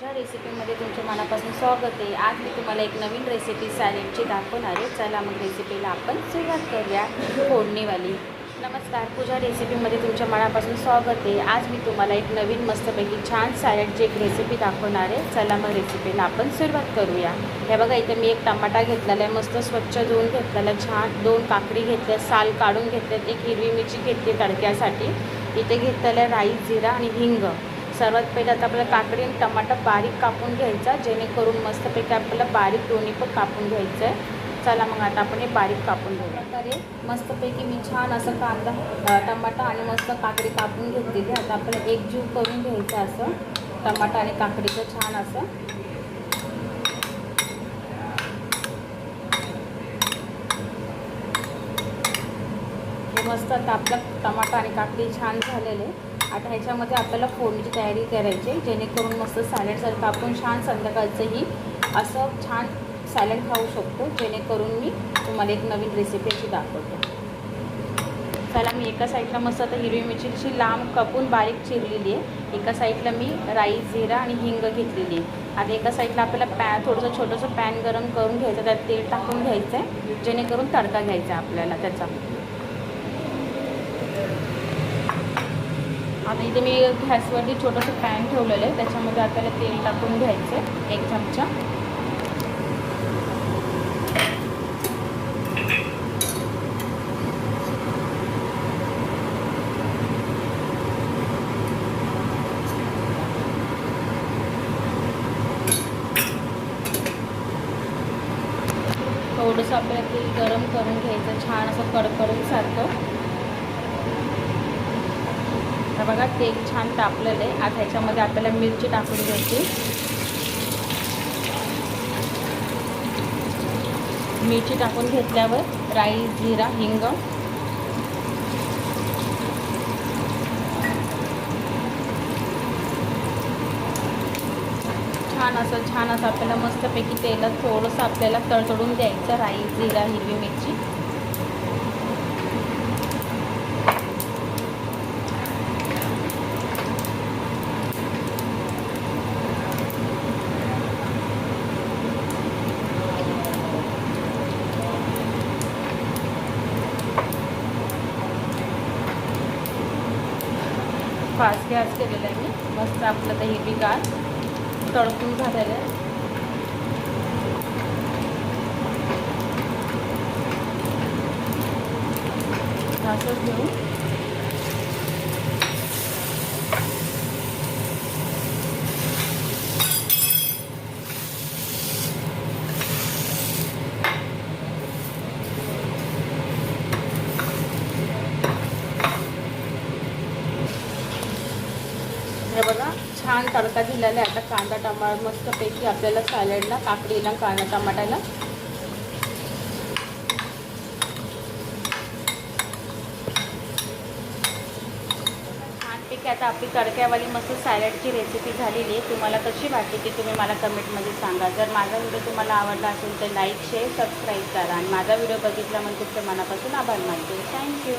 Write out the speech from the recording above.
तुझ्या रेसिपीमध्ये तुमच्या मनापासून स्वागत आहे. आज मी तुम्हाला एक नवीन रेसिपी सॅलेडची दाखवणार आहे. चला मग रेसिपीला आपण सुरुवात करूया. फोडणीवाली. नमस्कार. पूजा रेसिपीमध्ये तुमच्या मनापासून स्वागत आहे. आज मी तुम्हाला एक नवीन मस्तपैकी छान सॅलेडची एक रेसिपी दाखवणार आहे. चला मग रेसिपीला आपण सुरुवात करूया. हे बघा इथे मी एक टमाटा घेतलेला आहे. मस्त स्वच्छ धुवून घेतलेला आहे. छान दोन काकडी घेतल्या साल काढून घेतल्यात. एक हिरवी मिरची घेतली तडक्यासाठी. इथे घेतलेलं आहे राई जिरा आणि हिंग. सर्वात पहिले आता आपल्याला काकडी आणि टमाटा बारीक कापून घ्यायचा जेणेकरून मस्तपैकी आपल्याला बारीक दोन्ही पण कापून घ्यायचं आहे. चला मग आता आपण हे बारीक कापून घेऊ प्रकारे मस्तपैकी मी छान असं कांदा टमाटा आणि मस्त काकडी कापून घेतलेली आता आपल्याला एक जीव करून घ्यायचं असं. टमाटा आणि काकडीचं छान असं. मस्त आता आपलं टमाटा आणि काकडी छान झालेले. आता ह्याच्यामध्ये आपल्याला फोडणीची तयारी करायची आहे, जेणेकरून मस्त सॅलडसारखं आपण छान संध्याकाळचंही असं छान सॅलड खाऊ शकतो. जेणेकरून मी तुम्हाला एक नवीन रेसिपी अशी दाखवते. चला मी एका साईडला मस्त आता हिरवी मिरचीची लांब कापून बारीक चिरलेली आहे. एका साईडला मी राई जिरा आणि हिंग घेतलेली आहे. आता एका साईडला आपल्याला पॅ थोडंसं छोटंसं पॅन गरम करून घ्यायचं त्यात तेल टाकून घ्यायचं आहे जेणेकरून तडका घ्यायचा आपल्याला त्याचा. आता इथे मी गॅसवरती छोटंसं पॅन ठेवलेलं आहे. त्याच्यामध्ये आपल्याला तेल टाकून घ्यायचं आहे. एक चमचा. थोडंसं आपल्याला तेल गरम करून घ्यायचं. छान असं कडकडून सारखं. आता बघा तेल छान तापलेलं आहे. आता ह्याच्यामध्ये आपल्याला मिरची टाकून घ्यायची. मिरची टाकून घेतल्यावर राई जिरा हिंग. छान असं छान असं आपल्याला मस्तपैकी तेलात थोडंसं आपल्याला तडतडून द्यायचं राई जिरा हिरवी मिरची. फास्ट गॅस केलेला आहे मी. मस्त आपलं तर हिरवीगार तळकून झालेलं आहे. असंच घेऊ. हे बघा छान तडका दिलेला आहे. आता कांदा टमाट मस्तपैकी आपल्याला सॅलडला काकडीला कांदा टमाट्याला. छानपैकी आता आपली तडक्यावाली मस्त सॅलडची रेसिपी झालेली आहे. तुम्हाला कशी वाटली ती तुम्ही मला कमेंटमध्ये सांगा. जर माझा व्हिडिओ तुम्हाला आवडला असेल तर लाईक शेअर सबस्क्राईब करा. आणि माझा व्हिडिओ बघितल्यामुळे तुमच्या मनापासून आभार मानते. थँक्यू